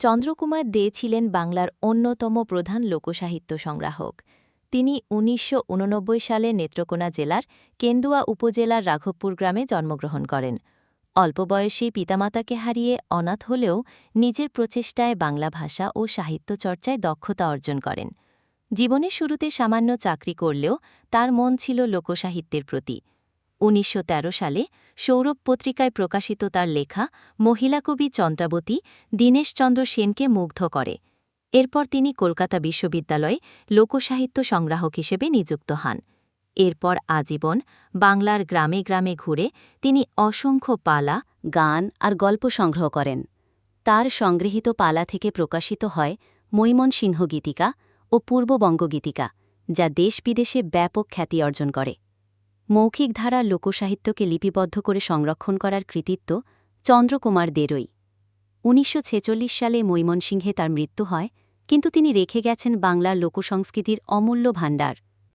চন্দ্রকুমার দে ছিলেন বাংলার অন্যতম প্রধান লোকসাহিত্য সংগ্রাহক। তিনি উনিশশো উননব্বই সালে নেত্রকোনা জেলার কেন্দুয়া উপজেলার রাঘবপুর গ্রামে জন্মগ্রহণ করেন। অল্প বয়সী পিতামাতাকে হারিয়ে অনাথ হলেও নিজের প্রচেষ্টায় বাংলা ভাষা ও সাহিত্য চর্চায় দক্ষতা অর্জন করেন। জীবনের শুরুতে সামান্য চাকরি করলেও তার মন ছিল লোকসাহিত্যের প্রতি। উনিশশো তেরো সালে সৌরভ পত্রিকায় প্রকাশিত তার লেখা মহিলা কবি চন্দ্রাবতী দীনেশচন্দ্র সেনকে মুগ্ধ করে। এরপর তিনি কলকাতা বিশ্ববিদ্যালয়ে লোকসাহিত্য সংগ্রাহক হিসেবে নিযুক্ত হন। এরপর আজীবন বাংলার গ্রামে গ্রামে ঘুরে তিনি অসংখ্য পালা, গান আর গল্প সংগ্রহ করেন। তার সংগৃহীত পালা থেকে প্রকাশিত হয় মৈমনসিংহ গীতিকা ও পূর্ববঙ্গ গীতিকা, যা দেশ বিদেশে ব্যাপক খ্যাতি অর্জন করে। মৌখিক ধারা লোকসাহিত্যকে লিপিবদ্ধ করে সংরক্ষণ করার কৃতিত্ব চন্দ্রকুমার দেরই। উনিশশো ছেচল্লিশ সালে মৈমনসিংহে তার মৃত্যু হয়, কিন্তু তিনি রেখে গেছেন বাংলার লোকসংস্কৃতির অমূল্য ভাণ্ডার।